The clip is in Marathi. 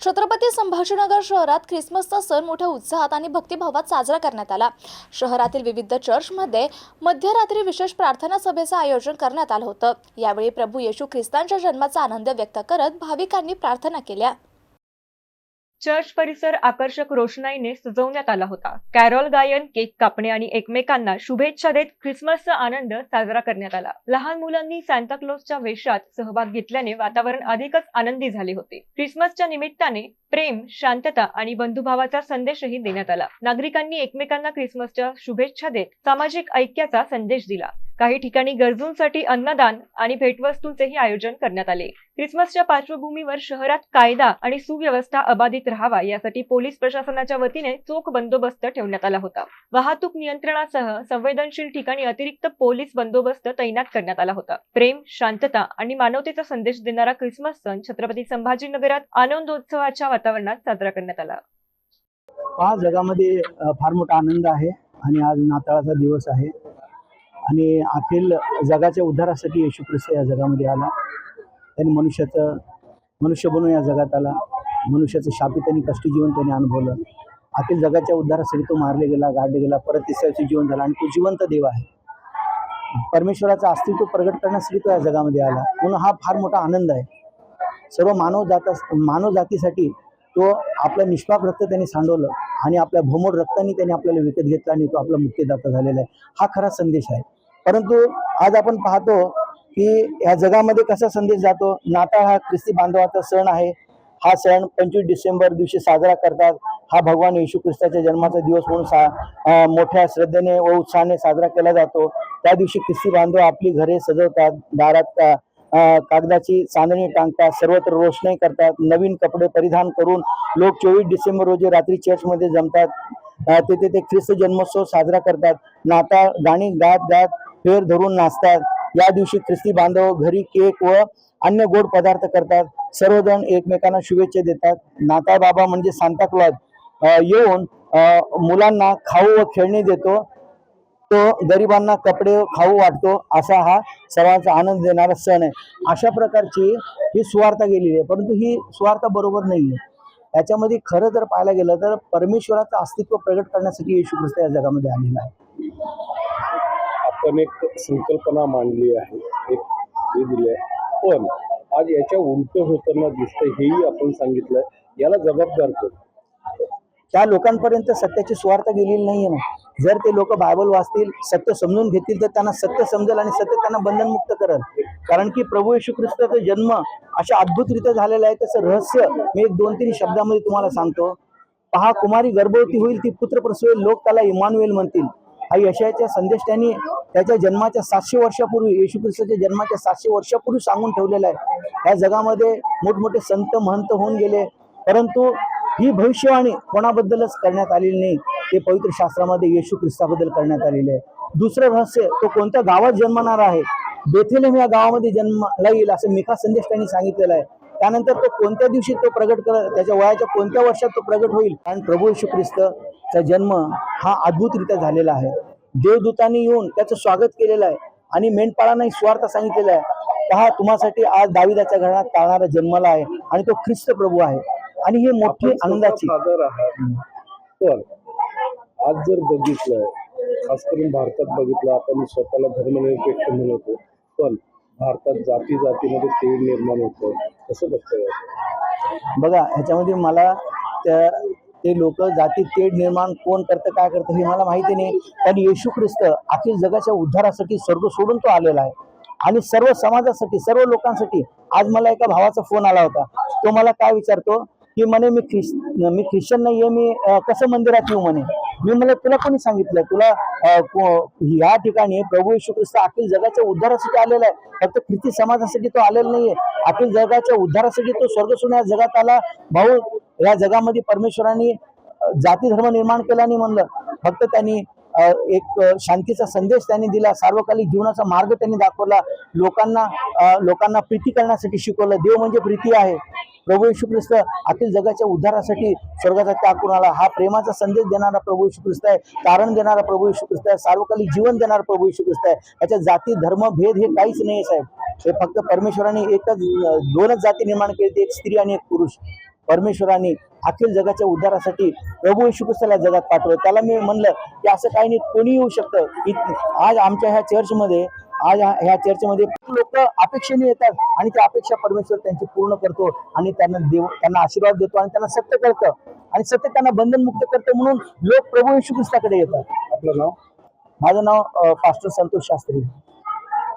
छत्रपती संभाजीनगर शहरात ख्रिसमसचा सण मोठ्या उत्साहात आणि भक्तिभावात साजरा करण्यात आला. शहरातील विविध चर्चमध्ये मध्यरात्री विशेष प्रार्थना सभेचं आयोजन करण्यात आलं होतं. यावेळी प्रभू येशू ख्रिस्तांच्या जन्माचा आनंद व्यक्त करत भाविकांनी प्रार्थना केल्या. चर्च परिसर आकर्षक रोषणाईने सजवण्यात आला होता. कॅरोल गायन केक कापणे आणि एकमेकांना शुभेच्छा देत ख्रिसमसचा आनंद साजरा करण्यात आला. लहान मुलांनी सांताक्लॉजच्या वेशात सहभाग घेतल्याने वातावरण अधिकच आनंदी झाले होते. ख्रिसमसच्या निमित्ताने प्रेम शांतता आणि बंधुभावाचा संदेशही देण्यात आला. नागरिकांनी एकमेकांना ख्रिसमसच्या शुभेच्छा देत सामाजिक ऐक्याचा संदेश दिला. काही ठिकाणी गरजूंसाठी अन्नदान आणि भेटवस्तूंचेही आयोजन करण्यात आले. ख्रिसमसच्या पार्श्वभूमीवर शहरात कायदा आणि सुव्यवस्था अबाधित राहावा यासाठी पोलीस प्रशासनाच्या वतीने चोख बंदोबस्त ठेवण्यात आला होता. वाहतूक नियंत्रणासह संवेदनशील ठिकाणी अतिरिक्त पोलीस बंदोबस्त तैनात करण्यात आला होता. प्रेम शांतता आणि मानवतेचा संदेश देणारा ख्रिसमस सण छत्रपती संभाजीनगरात आनंदोत्सवाच्या वातावरणात साजरा करण्यात आला. हा जगामध्ये फार मोठा आनंद आहे आणि आज नाताळाचा दिवस आहे. आणि अखिल जगाच्या उद्धारासाठी येशू ख्रिस्त या जगामध्ये आला. त्याने मनुष्याचं मनुष्य बनून या जगात आला. मनुष्याचं शापित आणि कष्टी जीवन त्याने अनुभवलं. अखिल जगाच्या उद्धारासाठी तो मारले गेला गाडले गेला परत तिसऱ्याचे जीवन झाला आणि तो जिवंत देव आहे. परमेश्वराचं अस्तित्व प्रगट करण्यासाठी तो या जगामध्ये आला. म्हणून हा फार मोठा आनंद आहे. सर्व मानव जाता मानव जातीसाठी तो आपला निष्पाप रक्त त्यांनी सांडवलं आणि आपल्या भोमोड रक्ताने त्यांनी आपल्याला विकत घेतला आणि तो आपला मुक्तीदाता झालेला आहे. हा खरा संदेश आहे. परंतु आज आपण पाहतो की या जगामध्ये कसा संदेश जातो? नाताळ हा ख्रिस्ती बांधवाचा सण आहे. हा सण पंचवीस डिसेंबर दिवशी साजरा करतात. हा भगवान येशू ख्रिस्ताच्या जन्माचा दिवस म्हणून सा मोठ्या श्रद्धेने व उत्साहाने साजरा केला जातो. त्या दिवशी ख्रिस्ती बांधव आपली घरे सजवतात. दारात कागदाची चांदणी टांगतात सर्वत्र रोषणाई करतात नवीन कपडे परिधान करून लोक चोवीस डिसेंबर रोजी रात्री चर्चमध्ये जमतात. तेथे ते ख्रिस्त जन्मोत्सव साजरा करतात. नाताळ गाणी गात गात फेर धरून नाचतात. या दिवशी ख्रिस्ती बांधव घरी केक व अन्य गोड पदार्थ करतात. सर्वजण एकमेकांना शुभेच्छा देतात. नाताळ बाबा म्हणजे सांताक्लॉज. येऊन मुलांना खाऊ व खेळणी देतो. तो गरिबांना कपडे खाऊ वाटतो असा हा सर्वांचा आनंद देणारा सण आहे. अशा प्रकारची ही सुवार्ता गेलेली आहे. परंतु ही सुवार्ता बरोबर नाही आहे याच्यामध्ये खरं जर पाहायला गेलं तर परमेश्वराचं अस्तित्व प्रगट करण्यासाठी येशू ख्रिस्त या जगामध्ये आलेला आहे. आपण एक संकल्पना मांडली आहे. एक हे दिलंय. पण आज याच्या उलट होताना दिसतंय हेही आपण सांगितलं याला जबाबदार करतो त्या लोकांपर्यंत सत्याची स्वार्थ गेलेली नाहीये ना. जर ते लोक बायबल वाचतील सत्य समजून घेतील तर त्यांना सत्य समजेल आणि सत्य त्यांना बंधनमुक्त करेल. कारण की प्रभू येशू ख्रिस्ताचा जन्म अशा अद्भुतरित्या झालेला आहे. त्याचं रहस्य मी एक दोन तीन शब्दामध्ये तुम्हाला सांगतो. पहा कुमारी गर्भवती होईल ती पुत्र प्रसवेल लोक त्याला इमानुएल म्हणतील. हा यशयाच्या संदेश त्यांनी त्याच्या जन्माच्या सातशे वर्षापूर्वी येशू ख्रिस्ताच्या जन्माच्या सातशे वर्षापूर्वी सांगून ठेवलेला आहे. या जगामध्ये मोठमोठे संत महंत होऊन गेले. परंतु ही भविष्यवाणी कोणाबद्दलच करण्यात आलेली नाही ते पवित्र शास्त्रामध्ये येशू ख्रिस्ताबद्दल करण्यात आलेले आहे. दुसरं रहस्य तो कोणत्या गावात जन्मणार आहे? बेथेलेम या गावामध्ये जन्माला येईल असं मिका संदेश त्यांनी सांगितलेला आहे. त्यानंतर तो कोणत्या दिवशी तो प्रगट कर त्याच्या वयाच्या कोणत्या वर्षात तो प्रगट होईल? कारण प्रभू येशू ख्रिस्तचा जन्म हा अद्भुतरित्या झालेला आहे. देवदूतांनी येऊन त्याचं स्वागत केलेलं आहे आणि मेंढपाळांनाही स्वार्थ सांगितलेला आहे. पहा तुम्हासाठी आज दाविदाच्या घरात टाळणारा जन्मला आहे आणि तो ख्रिस्त प्रभू आहे. आणि ही मोठी आनंदाची सादर आहात. पण आज जर बघितलं खास करून भारतात बघितलं आपण स्वतःला धर्मनिरपेक्ष म्हणतो पण भारतात जाती जातीमध्ये तेढ निर्माण होतं. कसं बघतोय बघा ह्याच्यामध्ये मला त्या ते लोक जाती तेढ निर्माण कोण करतं काय करतं हे मला माहिती नाही. कारण येशू ख्रिस्त अखिल जगाच्या उद्धारासाठी स्वर्ग सोडून तो आलेला आहे. आणि सर्व समाजासाठी सर्व लोकांसाठी आज मला एका भावाचा फोन आला होता. तो मला काय विचारतो? की म्हणे मी ख्रिश मी ख्रिश्चन नाहीये मी कसं मंदिरात येऊ म्हणे? मी मला तुला कोणी सांगितलं? तुला या ठिकाणी प्रभू यशू ख्रिस्त अखिल जगाच्या उद्धारासाठी आलेला आहे. फक्त ख्रिस्ती समाजासाठी तो आलेला नाहीये. अखिल जगाच्या उद्धारासाठी तो स्वर्ग सोडून या जगात आला. भाऊ या जगामध्ये परमेश्वरांनी जाती धर्म निर्माण केला आणि म्हणलं. फक्त त्यांनी एक शांतीचा संदेश त्यांनी दिला. सार्वकालिक जीवनाचा मार्ग त्यांनी दाखवला. लोकांना लोकांना प्रीती करण्यासाठी शिकवलं. देव म्हणजे प्रीती आहे. प्रभू येशू ख्रिस्त अखिल जगाच्या उद्धारासाठी स्वर्गाचा त्याग आला हा प्रेमाचा संदेश देणारा प्रभू येशू ख्रिस्त आहे कारण देणारा प्रभू येशू ख्रिस्त आहे सार्वकालिक जीवन देणारा प्रभू येशू ख्रिस्त आहे. याच्यात जाती धर्म भेद हे काहीच नाही साहेब. हे फक्त परमेश्वराने एकच दोनच जाती निर्माण केली एक स्त्री आणि एक पुरुष. परमेश्वराने अखिल जगाच्या उद्धारासाठी प्रभू येशू ख्रिस्ताला जगात पाठवलं. त्याला मी म्हणलं की असं काही नाही कोणी येऊ शकतं. की आज आमच्या ह्या चर्चमध्ये आज ह्या- चर्चेमध्ये लोक अपेक्षेने येतात आणि त्या अपेक्षा परमेश्वर त्यांची पूर्ण करतो आणि त्यांना देव त्यांना आशीर्वाद देतो आणि त्यांना सत्य कळतं. आणि सत्य त्यांना बंधनमुक्त करतं म्हणून लोक प्रभू येशू ख्रिस्ताकडे येतात. आपलं नाव? माझं नाव पास्टर संतोष शास्त्री.